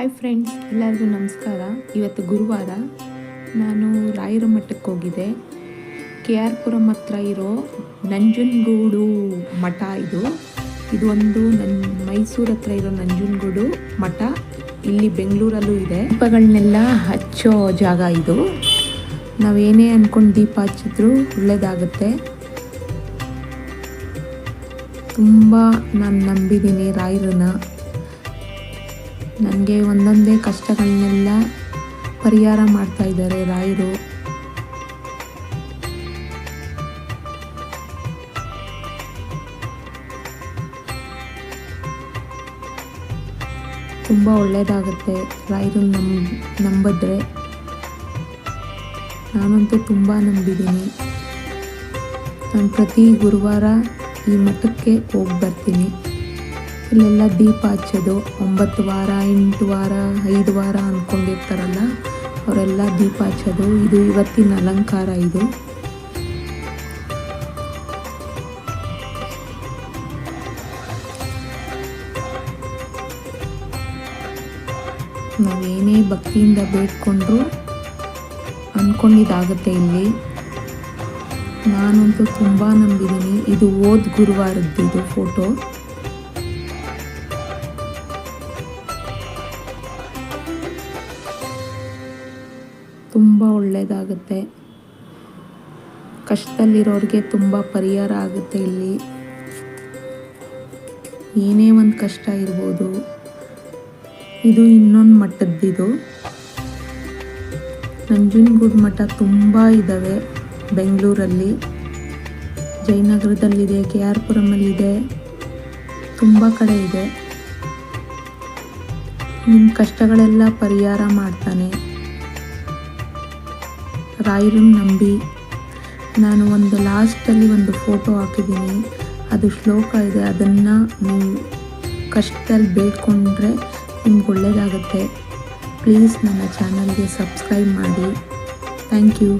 Hi friends ಎಲ್ಲರಿಗೂ ನಮಸ್ಕಾರ. ಇವತ್ತು ಗುರುವಾರ ನಾನು ರಾಯರ ಮಠಕ್ಕೆ ಹೋಗಿದ್ದೆ. ಕೆ ಆರ್ ಪುರಂ ಹತ್ರ ಇರೋ ನಂಜನಗೂಡು ಮಠ ಇದು. ಇದೊಂದು ನನ್ನ ಮೈಸೂರು ಹತ್ರ ಇರೋ ನಂಜನಗೂಡು ಮಠ. ಇಲ್ಲಿ ಬೆಂಗಳೂರಲ್ಲೂ ಇದೆ. ದೀಪಗಳನ್ನೆಲ್ಲ ಹಚ್ಚೋ ಜಾಗ ಇದು. ನಾವೇನೇ ಅಂದ್ಕೊಂಡು ದೀಪ ಹಚ್ಚಿದ್ರು ಒಳ್ಳೆಯದಾಗುತ್ತೆ ತುಂಬ ನಾನು ನಂಬಿದ್ದೀನಿ ರಾಯರನ್ನ. ನನಗೆ ಒಂದೊಂದೇ ಕಷ್ಟಗಳನ್ನೆಲ್ಲ ಪರಿಹಾರ ಮಾಡ್ತಾ ಇದ್ದಾರೆ ರಾಯರು. ತುಂಬ ಒಳ್ಳೆಯದಾಗುತ್ತೆ ರಾಯರು ನಂಬ ನಂಬಿದ್ರೆ. ನಾನಂತೂ ತುಂಬ ನಂಬಿದ್ದೀನಿ. ನಾನು ಪ್ರತಿ ಗುರುವಾರ ಈ ಮಠಕ್ಕೆ ಹೋಗಿ ಬರ್ತೀನಿ. ಇಲ್ಲೆಲ್ಲ ದೀಪ ಹಚ್ಚೋದು. ಒಂಬತ್ತು ವಾರ, ಎಂಟು ವಾರ, ಐದು ವಾರ ಅಂದ್ಕೊಂಡಿರ್ತಾರಲ್ಲ ಅವರೆಲ್ಲ ದೀಪ ಹಚ್ಚೋದು. ಇದು ಇವತ್ತಿನ ಅಲಂಕಾರ ಇದು. ನಾವೇನೇ ಭಕ್ತಿಯಿಂದ ಬೇಡ್ಕೊಂಡ್ರು ಅಂದ್ಕೊಂಡಿದ್ದಾಗುತ್ತೆ ಇಲ್ಲಿ. ನಾನಂತೂ ತುಂಬ ನಂಬಿದ್ದೀನಿ ಇದು ಓದ್ ಗುರುವಾರದ್ದು ಇದು ಫೋಟೋ ತುಂಬ ಒಳ್ಳೆಯದಾಗುತ್ತೆ ಕಷ್ಟದಲ್ಲಿರೋರಿಗೆ ತುಂಬ ಪರಿಹಾರ ಆಗುತ್ತೆ ಇಲ್ಲಿ. ಏನೇ ಒಂದು ಕಷ್ಟ ಇರ್ಬೋದು. ಇದು ಇನ್ನೊಂದು ಮಠದ್ದಿದು ನಂಜನಗೂಡು ಮಠ ತುಂಬ ಇದ್ದಾವೆ ಬೆಂಗಳೂರಲ್ಲಿ. ಜಯನಗರದಲ್ಲಿದೆ ಕೆ ಆರ್ ಪುರಮಲ್ಲಿದೆ ತುಂಬ ಕಡೆ ಇದೆ. ನಿಮ್ಮ ಕಷ್ಟಗಳೆಲ್ಲ ಪರಿಹಾರ ಮಾಡ್ತಾನೆ. ರಾಯರನ್ನ ನಂಬಿ ನಾನು ಒಂದು ಲಾಸ್ಟಲ್ಲಿ ಒಂದು ಫೋಟೋ ಹಾಕಿದ್ದೀನಿ. ಅದು ಶ್ಲೋಕ ಇದೆ. ಅದನ್ನು ನೀವು ಕಷ್ಟದಲ್ಲಿ ಬೇಡ್ಕೊಂಡ್ರೆ ನಿಮ್ಗೆ ಒಳ್ಳೆಯದಾಗುತ್ತೆ ಪ್ಲೀಸ್ ನನ್ನ ಚಾನಲ್ಗೆ ಸಬ್ಸ್ಕ್ರೈಬ್ ಮಾಡಿ. Thank you.